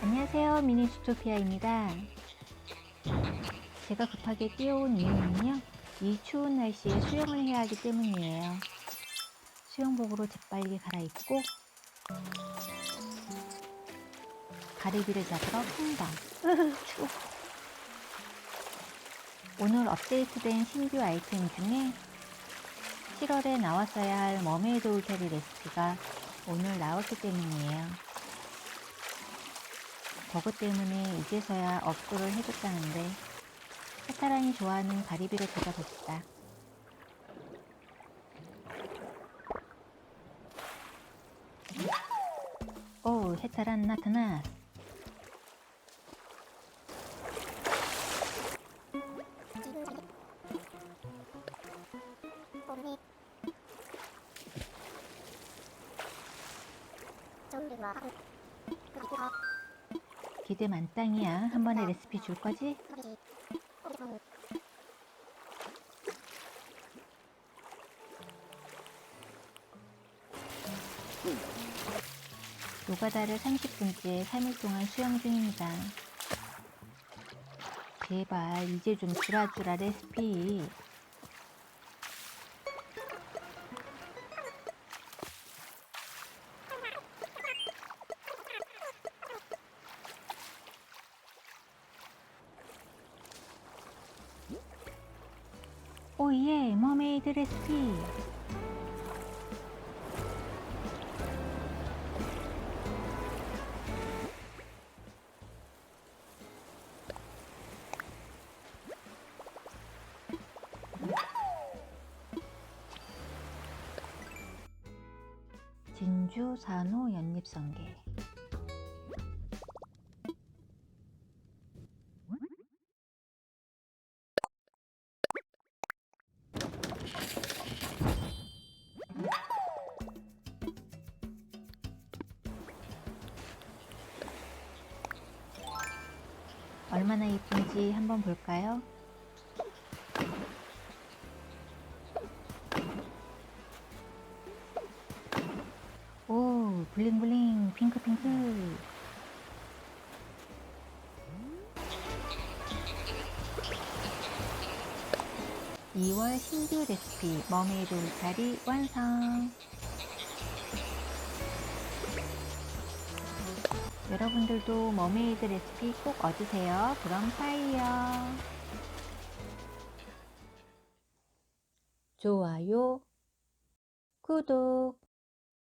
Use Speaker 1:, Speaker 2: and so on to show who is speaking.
Speaker 1: 안녕하세요. 미니 주토피아입니다. 제가 급하게 뛰어온 이유는요. 이 추운 날씨에 수영을 해야 하기 때문이에요. 수영복으로 재빨리 갈아입고 가리비를 잡으러. 추워. 오늘 업데이트된 신규 아이템 중에 7월에 나왔어야 할 머메이드 울타리 레시피가 오늘 나왔기 때문이에요. 버그 때문에 이제서야 업로를 해줬다는데 해타란이 좋아하는 가리비를 찾아봅시다. 오, 해타란 나타나. 기대 만땅이야. 한 번에 레시피 줄 거지? 노가다를 30분째 3일 동안 수영 중입니다. 제발 이제 좀 주라주라 레시피. 오예, 머메이드 레시피. 진주 산호 연잎성게. 얼마나 이쁜지 한번 볼까요? 오, 블링블링, 핑크핑크. (2월) 신규 레시피 머메이드 울타리 완성 여러분들도 머메이드 레시피 꼭 얻으세요. 그럼 파이어. 좋아요 구독